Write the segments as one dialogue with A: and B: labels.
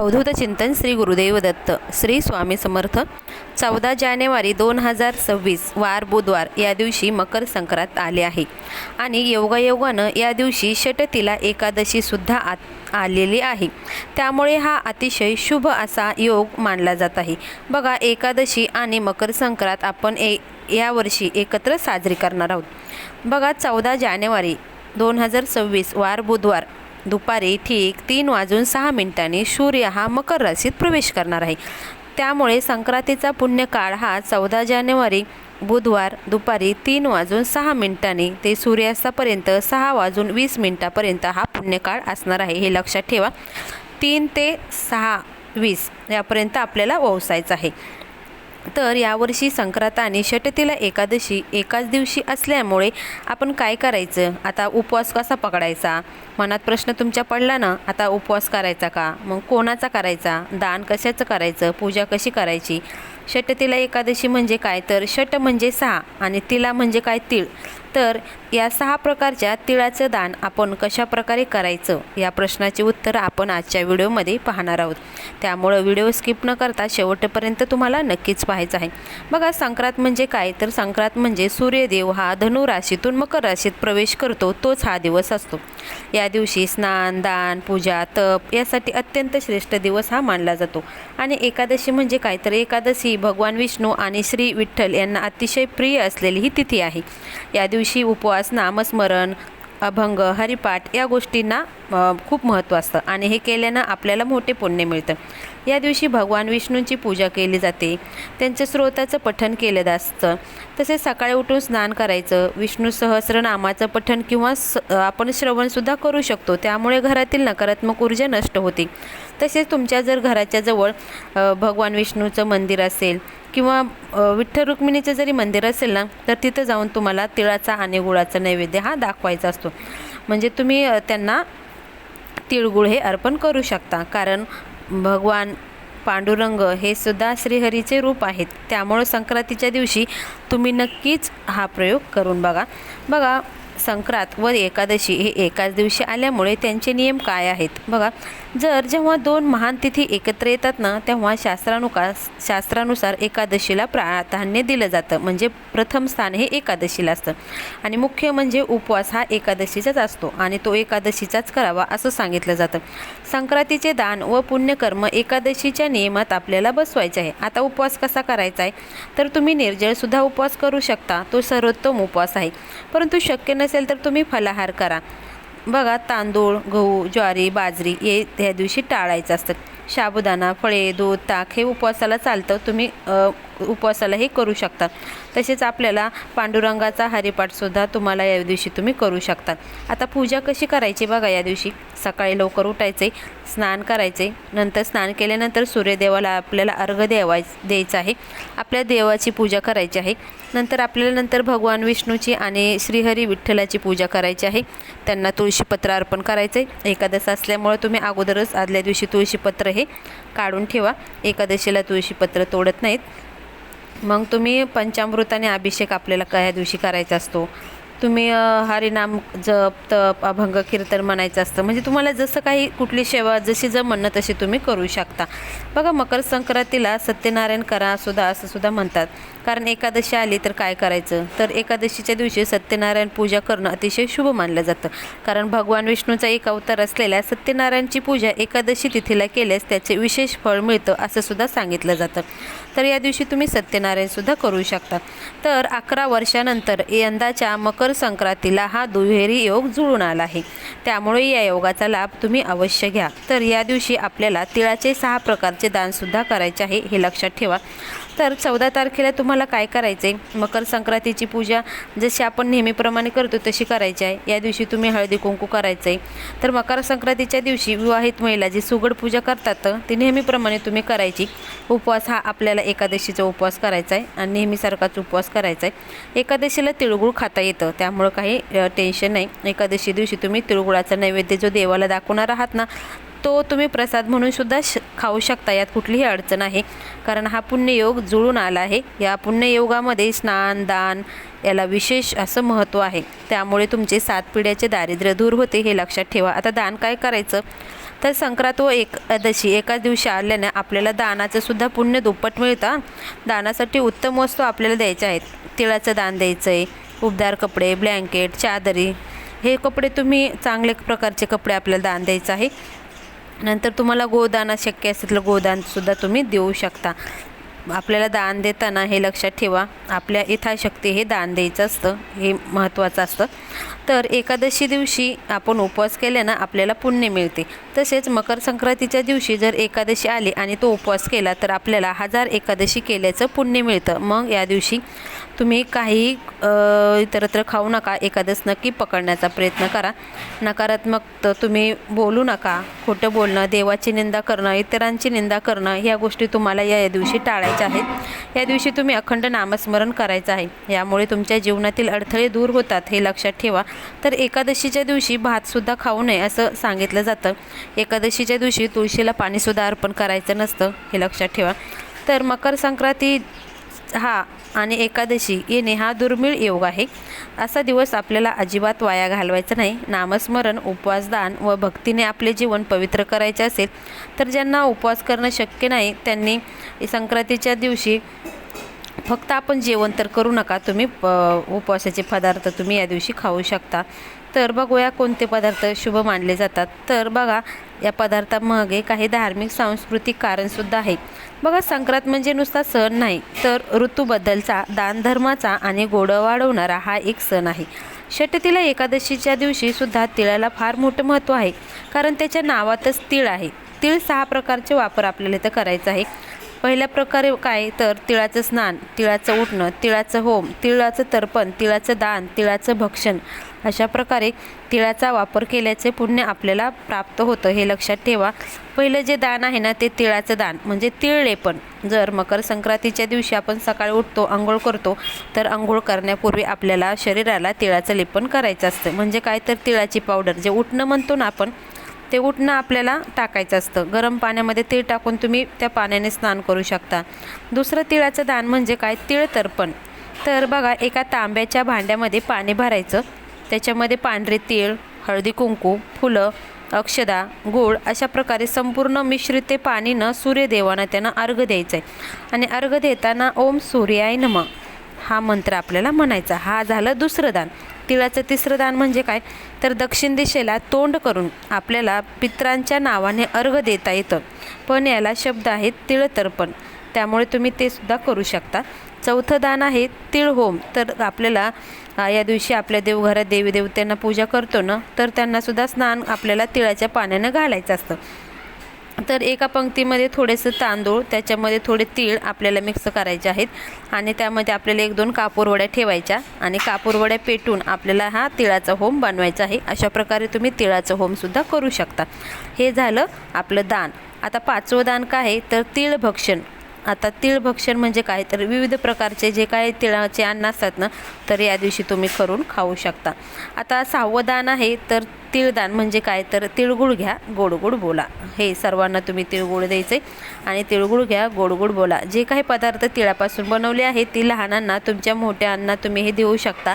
A: अवधूत चिंतन श्री गुरुदेव दत्त. श्री स्वामी समर्थ. चौदा जानेवारी दोन हजार सव्वीस वार बुधवार या दिवशी मकर संक्रांत आले आहे. आणि योगायोगानं या दिवशी षटतीला एकादशीसुद्धा आत आलेली आहे. त्यामुळे हा अतिशय शुभ असा योग मानला जात आहे. बघा एकादशी आणि मकर संक्रांत आपण ए यावर्षी एकत्र साजरी करणार आहोत. बघा चौदा जानेवारी दोन हजार सव्वीस वार बुधवार. दुपारी ठीक तीन वाजून सहा मिनिटांनी सूर्य हा मकर राशीत प्रवेश करणार आहे. त्यामुळे संक्रांतीचा पुण्यकाळ हा चौदा जानेवारी बुधवार दुपारी तीन वाजून सहा मिनिटांनी ते सूर्यास्तापर्यंत सहा वाजून वीस मिनिटापर्यंत हा पुण्यकाळ असणार आहे. हे लक्षात ठेवा. तीन ते सहा वीस यापर्यंत आपल्याला ओवसायचं आहे. तर यावर्षी संक्रांत आणि षटतीला एकादशी एकाच दिवशी असल्यामुळे आपण काय करायचं? आता उपवास कसा पकडायचा? मनात प्रश्न तुमच्या पडला ना? आता उपवास करायचा का? मग कोणाचा करायचा? दान कशाचं करायचं? पूजा कशी करायची? षटतीला एकादशी म्हणजे काय? तर षट म्हणजे सहा आणि तिला म्हणजे काय? तीळ. तर या सहा प्रकारच्या तिळाचं दान आपण कशा प्रकारे करायचं? या प्रश्नाचे उत्तर आपण आजच्या व्हिडिओमध्ये पाहणार आहोत. त्यामुळं व्हिडिओ स्किप न करता शेवटपर्यंत तुम्हाला नक्कीच पाहायचं आहे. बघा संक्रांत म्हणजे काय? तर संक्रांत म्हणजे सूर्यदेव हा धनु राशीतून मकर राशीत प्रवेश करतो. तोच हा दिवस असतो. या दिवशी स्नान दान पूजा तप यासाठी अत्यंत श्रेष्ठ दिवस हा मानला जातो. आणि एकादशी म्हणजे काय? तर एकादशी भगवान विष्णू आणि श्री विठ्ठल यांना अतिशय प्रिय असलेली ही तिथी आहे. या दिवशी दिवशी उपवास नामस्मरण अभंग हरिपाठ या गोष्टींना खूप महत्त्व असतं. आणि हे केल्यानं आपल्याला मोठे पुण्य मिळतं. या दिवशी भगवान विष्णूंची पूजा केली जाते. त्यांच्या स्रोताचं पठण केलं असतं तसेच सकाळी उठून स्नान करायचं. विष्णू सहस्रनामाचं पठण किंवा स आपण श्रवणसुद्धा करू शकतो. त्यामुळे घरातील नकारात्मक ऊर्जा नष्ट होते. तसेच तुमच्या जर घराच्या जवळ भगवान विष्णूचं मंदिर असेल किंवा विठ्ठल रुक्मिणीचं जरी मंदिर असेल ना तर तिथं जाऊन तुम्हाला तिळाचा आणि गुळाचा नैवेद्य हा दाखवायचा असतो. म्हणजे तुम्ही त्यांना तिळगुळ हे अर्पण करू शकता. कारण भगवान पांडुरंग हे सुद्धा श्रीहरीचे रूप आहेत. त्यामुळं संक्रांतीच्या दिवशी तुम्ही नक्कीच हा प्रयोग करून बघा. बघा संक्रांत व एकादशी हे एकाच दिवशी आल्यामुळे त्यांचे नियम काय आहेत? बघा जर जेव्हा दोन महान तिथी एकत्र येतात ना तेव्हा शास्त्रानुसार शास्त्रानुसार एकादशीला प्राधान्य दिलं जातं. म्हणजे प्रथम स्थान हे एकादशीला असतं. आणि मुख्य म्हणजे उपवास हा एकादशीचाच असतो आणि तो एकादशीचाच करावा असं सांगितलं जातं. संक्रांतीचे दान व पुण्यकर्म एकादशीच्या नियमात आपल्याला बसवायचे आहे. आता उपवास कसा करायचा आहे? तर तुम्ही निर्जळसुद्धा उपवास करू शकता. तो सर्वोत्तम उपवास आहे. परंतु शक्य नसेल असेल तर तुम्ही फलाहार करा. बघा तांदूळ गहू ज्वारी बाजरी हे ह्या दिवशी टाळायचं असतं. साबुदाणा फळे दूध ताक हे उपवासाला चालतं. तुम्ही उपवासालाही उपवासाला हे करू शकता तसेच आपल्याला पांडुरंगाचा हरिपाठसुद्धा तुम्हाला या दिवशी तुम्ही करू शकता आता पूजा कशी करायची बघा या दिवशी. सकाळी लवकर उठायचे स्नान करायचे. नंतर स्नान केल्यानंतर सूर्यदेवाला आपल्याला अर्घ द्यावाय द्यायचं आहे. आपल्या देवाची पूजा करायची आहे. नंतर आपल्याला नंतर भगवान विष्णूची आणि श्रीहरी विठ्ठलाची पूजा करायची आहे. त्यांना तुळशीपत्र अर्पण करायचं आहे एकादश असल्यामुळे तुम्ही अगोदरच आदल्या दिवशी तुळशीपत्र हे काढून ठेवा. एकादशीला तुळशीपत्र तोडत नाहीत. मग तुम्ही पंचामृताने अभिषेक आपल्याला का ह्या दिवशी करायचा असतो. तुम्ही हरिनाम जप तप अभंग कीर्तन म्हणायचं असतं. म्हणजे तुम्हाला जसं काही कुठली सेवा जशी जमणं तशी तुम्ही करू शकता. बघा मकर संक्रांतीला सत्यनारायण करा सुद्धा असं सुद्धा म्हणतात. कारण एकादशी आली तर काय करायचं? तर एकादशीच्या दिवशी सत्यनारायण पूजा करणं अतिशय शुभ मानलं जातं. कारण भगवान विष्णूचा एक अवतार असलेल्या सत्यनारायणची पूजा एकादशी तिथीला केल्यास त्याचे विशेष फळ मिळतं असं सुद्धा सांगितलं जातं. तर या दिवशी तुम्ही सत्यनारायणसुद्धा करू शकता. तर अकरा वर्षानंतर यंदाच्या मकर संक्रांतीला हा दुहेरी योग जुळून आला आहे. त्यामुळे या योगाचा लाभ तुम्ही अवश्य घ्या. तर या दिवशी आपल्याला तिळाचे सहा प्रकारचे दानसुद्धा करायचे आहे हे लक्षात ठेवा. तर चौदा तारखेला तुम्हाला काय करायचं आहे मकर संक्रांतीची पूजा जशी आपण नेहमीप्रमाणे करतो तशी करायची आहे. या दिवशी तुम्ही हळदी कुंकू करायचं आहे तर मकर संक्रांतीच्या दिवशी विवाहित महिला जी सुगड पूजा करतात ती नेहमीप्रमाणे तुम्ही करायची. उपवास हा आपल्याला एकादशीचा उपवास करायचा आहे आणि नेहमीसारखाच उपवास करायचा आहे. एकादशीला तिळगुळ खाता येतं. त्यामुळं काही टेन्शन नाही. एकादशी दिवशी तुम्ही तिळगुळाचा नैवेद्य जो देवाला दाखवणार आहात ना तो तुम्ही प्रसाद म्हणून सुद्धा श खाऊ शकता. यात कुठलीही अडचण आहे. कारण हा पुण्ययोग जुळून आला आहे. या पुण्ययोगामध्ये स्नान दान याला विशेष असं महत्त्व आहे. त्यामुळे तुमचे सात पिढ्याचे दारिद्र्य दूर होते हे लक्षात ठेवा. आता दान काय करायचं? तर संक्रांत व एकादशी एकाच दिवशी आल्याने आपल्याला दानाचं सुद्धा पुण्य दुप्पट मिळतं दानासाठी उत्तम वस्तू आपल्याला द्यायच्या आहेत. तिळाचं दान द्यायचं आहे उबदार कपडे ब्लँकेट चादरी. हे कपडे तुम्ही चांगले प्रकारचे कपडे आपल्याला दान द्यायचं आहे. नंतर तुम्हाला गोदान शक्य असेल तर गोदानसुद्धा तुम्ही देऊ शकता. आपल्याला दान देताना हे लक्षात ठेवा. आपल्या यथाशक्ती हे दान द्यायचं असतं. हे महत्त्वाचं असतं. तर एकादशी दिवशी आपण उपवास केल्यानं आपल्याला पुण्य मिळते. तसेच मकर संक्रांतीच्या दिवशी जर एकादशी आली आणि तो उपवास केला तर आपल्याला हजार एकादशी केल्याचं पुण्य मिळतं. मग या दिवशी तुम्ही काही इतरत्र खाऊ नका एकादश नक्की पकडण्याचा प्रयत्न करा. नकारात्मक तर तुम्ही बोलू नका. खोटं बोलणं देवाची निंदा करणं इतरांची निंदा करणं ह्या गोष्टी तुम्हाला या दिवशी टाळायच्या आहेत. या दिवशी तुम्ही अखंड नामस्मरण करायचं आहे. यामुळे तुमच्या जीवनातील अडथळे दूर होतात हे लक्षात ठेवा. तर एकादशीच्या दिवशी भातसुद्धा खाऊ नये असं सांगितलं जातं. एकादशीच्या दिवशी तुळशीला पाणीसुद्धा अर्पण करायचं नसतं हे लक्षात ठेवा. तर मकर संक्रांती हा आणि एकादशी येणे हा दुर्मिळ योग आहे. असा दिवस आपल्याला अजिबात वाया घालवायचा नाही. नामस्मरण उपवासदान व भक्तीने आपले जीवन पवित्र करायचे असेल तर ज्यांना उपवास करणं शक्य नाही त्यांनी संक्रांतीच्या दिवशी फक्त आपण जेवण तर करू नका. तुम्ही प उपवासाचे पदार्थ तुम्ही या दिवशी खाऊ शकता. तर बघूया कोणते पदार्थ शुभ मानले जातात. तर बघा या पदार्थामागे काही धार्मिक सांस्कृतिक कारणसुद्धा आहे. बघा संक्रांत म्हणजे नुसता सण नाही तर ऋतूबद्दलचा दानधर्माचा आणि गोड वाढवणारा हा एक सण आहे. षटतीला एकादशीच्या दिवशीसुद्धा तिळाला फार मोठं महत्त्व आहे कारण त्याच्या नावातच तिळ आहे. तिळ सहा प्रकारचे वापर आपल्याला इथं करायचा आहे. पहिल्या प्रकारे काय? तर तिळाचं स्नान तिळाचं उठणं तिळाचं होम तिळाचं तर्पण तिळाचं दान तिळाचं भक्षण अशा प्रकारे तिळाचा वापर केल्याचे पुण्य आपल्याला प्राप्त होतं हे लक्षात ठेवा. पहिलं जे दान आहे ना ते तिळाचं दान म्हणजे तिळ लेपन जर मकर संक्रांतीच्या दिवशी आपण सकाळी उठतो आंघोळ करतो तर आंघोळ करण्यापूर्वी आपल्याला शरीराला तिळाचं लेपन करायचं असतं. म्हणजे काय? तर तिळाची पावडर जे उठणं म्हणतो ना आपण ते उठणं आपल्याला टाकायचं असतं. गरम पाण्यामध्ये तीळ टाकून तुम्ही त्या पाण्याने स्नान करू शकता. दुसरं तिळाचं दान म्हणजे काय? तिळ तर्पण. तर बघा एका तांब्याच्या भांड्यामध्ये पाणी भरायचं. त्याच्यामध्ये पांढरे तीळ हळदी कुंकू फुलं अक्षदा गोड अशा प्रकारे संपूर्ण मिश्रित ते पाणीनं सूर्यदेवानं त्यांना अर्घ द्यायचं आहे आणि अर्घ देताना ओम सूर्याय नम हा मंत्र आपल्याला म्हणायचा. हा झालं दुसरं दान. तिळाचं तिसरं दान म्हणजे काय? तर दक्षिण दिशेला तोंड करून आपल्याला पित्रांच्या नावाने अर्घ देता येतं. पण याला शब्द आहेत तिळतर्पण. त्यामुळे तुम्ही ते सुद्धा करू शकता. चौथं दान आहे तिळ होम तर आपल्याला या दिवशी आपल्या देवघरात देवी देवतांना पूजा करतो ना तर त्यांनासुद्धा स्नान आपल्याला तिळाच्या पाण्यानं घालायचं असतं. तर एका पंक्तीमध्ये थोडेसे तांदूळ त्याच्यामध्ये थोडे तीळ आपल्याला मिक्स करायचे आहेत. आणि त्यामध्ये आपल्याला एक दोन कापूरवड्या ठेवायच्या आणि कापूरवड्या पेटून आपल्याला हा तिळाचा होम बनवायचा आहे. अशा प्रकारे तुम्ही तिळाचं होमसुद्धा करू शकता. हे झालं आपलं दान. आता पाचवं दान काय आहे? तर तिळ भक्षण आता तिळभक्षण म्हणजे काय? तर विविध प्रकारचे जे काही तिळाचे अन्न असतात ना तर या दिवशी तुम्ही करून खाऊ शकता. आता सहावं दान आहे तर तिळदान म्हणजे काय? तर तिळगुळ घ्या गोडगुड बोला. हे सर्वांना तुम्ही तिळगुळ द्यायचे आणि तिळगुळ घ्या गोडगुड बोला. जे काही पदार्थ तिळापासून बनवले आहेत ती लहानांना तुमच्या मोठ्यांना तुम्ही हे देऊ शकता.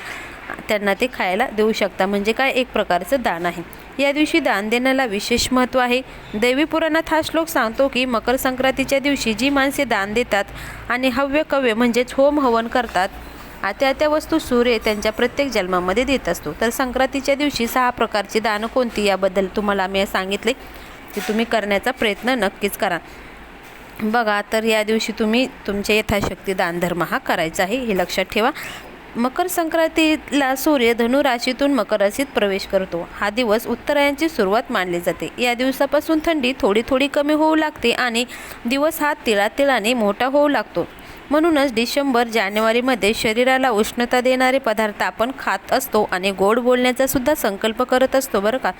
A: त्यांना ते खायला देऊ शकता. म्हणजे काय? एक प्रकारचं दान आहे. या दिवशी दान देण्याला विशेष महत्त्व आहे. देवी पुराणात हा श्लोक सांगतो की मकर संक्रांतीच्या दिवशी जी माणसे दान देतात आणि हव्य कव्य म्हणजेच होम हवन करतात आत्या त्या वस्तू सूर्य त्यांच्या प्रत्येक जन्मामध्ये देत असतो. तर संक्रांतीच्या दिवशी सहा प्रकारची दानं कोणती याबद्दल तुम्हाला मी सांगितले ते तुम्ही करण्याचा प्रयत्न नक्कीच करा. बघा तर या दिवशी तुम्ही तुमच्या यथाशक्ती दानधर्म हा करायचा आहे हे लक्षात ठेवा. मकर संक्रांतीला सूर्य धनु राशीतून मकर राशीत प्रवेश करतो. हा दिवस उत्तरायणची सुरुवात मानली जाते. या दिवसापासून थंडी थोडी थोडी कमी होऊ लागते आणि दिवस हा तिळा तिळाने मोठा होऊ लागतो. म्हणूनच डिसेंबर जानेवारीमध्ये शरीराला उष्णता देणारे पदार्थ आपण खात असतो आणि गोड बोलण्याचा सुद्धा संकल्प करत असतो बरं का.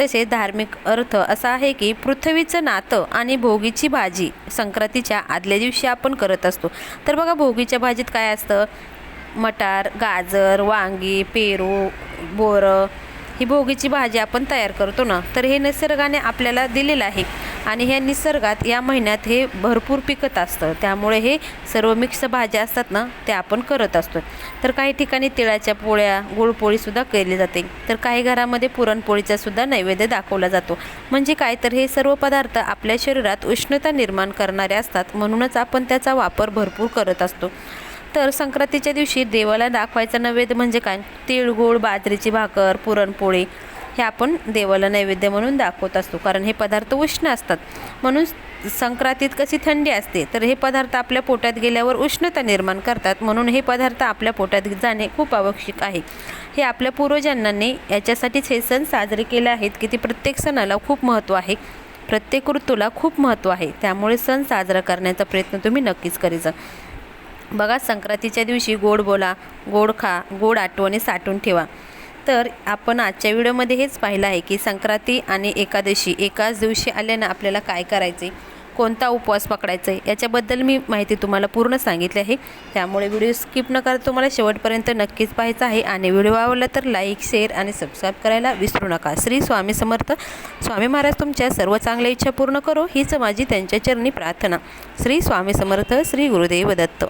A: तसे धार्मिक अर्थ असा आहे की पृथ्वीचं नातं आणि भोगीची भाजी संक्रांतीच्या आदल्या दिवशी आपण करत असतो. तर बघा भोगीच्या भाजीत काय असतं? मटार गाजर वांगी पेरू बोरं ही भोगीची भाजी आपण तयार करतो ना तर हे निसर्गाने आपल्याला दिलेलं आहे. आणि ह्या निसर्गात या महिन्यात हे भरपूर पिकत असतं. त्यामुळे हे सर्व मिक्स भाज्या असतात ना ते आपण करत असतो. तर काही ठिकाणी तिळाच्या पोळ्या गुळपोळीसुद्धा केली जाते. तर काही घरामध्ये पुरणपोळीचासुद्धा नैवेद्य दाखवला जातो. म्हणजे काय? तर हे सर्व पदार्थ आपल्या शरीरात उष्णता निर्माण करणारे असतात म्हणूनच आपण त्याचा वापर भरपूर करत असतो. तर संक्रांतीच्या दिवशी देवाला दाखवायचा नैवेद्य म्हणजे काय? तिळगुळ बाजरीची भाकर पुरणपोळी. हे आपण देवाला नैवेद्य म्हणून दाखवत असतो. कारण हे पदार्थ उष्ण असतात. म्हणून संक्रांतीत कशी थंडी असते तर हे पदार्थ आपल्या पोटात गेल्यावर उष्णता निर्माण करतात. म्हणून हे पदार्थ आपल्या पोटात जाणे खूप आवश्यक आहे. हे आपल्या पूर्वजांनी याच्यासाठीच हे सण साजरे केले आहेत की ते प्रत्येक सणाला खूप महत्त्व आहे. प्रत्येक ऋतूला खूप महत्त्व आहे. त्यामुळे सण साजरा करण्याचा प्रयत्न तुम्ही नक्कीच करीचा बघा संक्रांतीच्या दिवशी गोड बोला गोड खा गोड आठवणी साठवून ठेवा. तर आपण आजच्या व्हिडिओमध्ये हेच पाहिलं आहे की संक्रांती आणि एकादशी एकाच दिवशी आल्यानं आपल्याला काय करायचे? कोणता उपवास पकडायचा आहे याच्याबद्दल मी माहिती तुम्हाला पूर्ण सांगितली आहे. त्यामुळे व्हिडिओ स्किप न करता तुम्हाला शेवटपर्यंत नक्कीच पाहायचा आहे. आणि व्हिडिओ आवडला तर लाईक शेअर आणि सबस्क्राईब करायला विसरू नका. श्री स्वामी समर्थ. स्वामी महाराज तुमच्या सर्व चांगल्या इच्छा पूर्ण करो. हीच माझी त्यांच्या चरणी प्रार्थना. श्री स्वामी समर्थ. श्री गुरुदेव दत्त.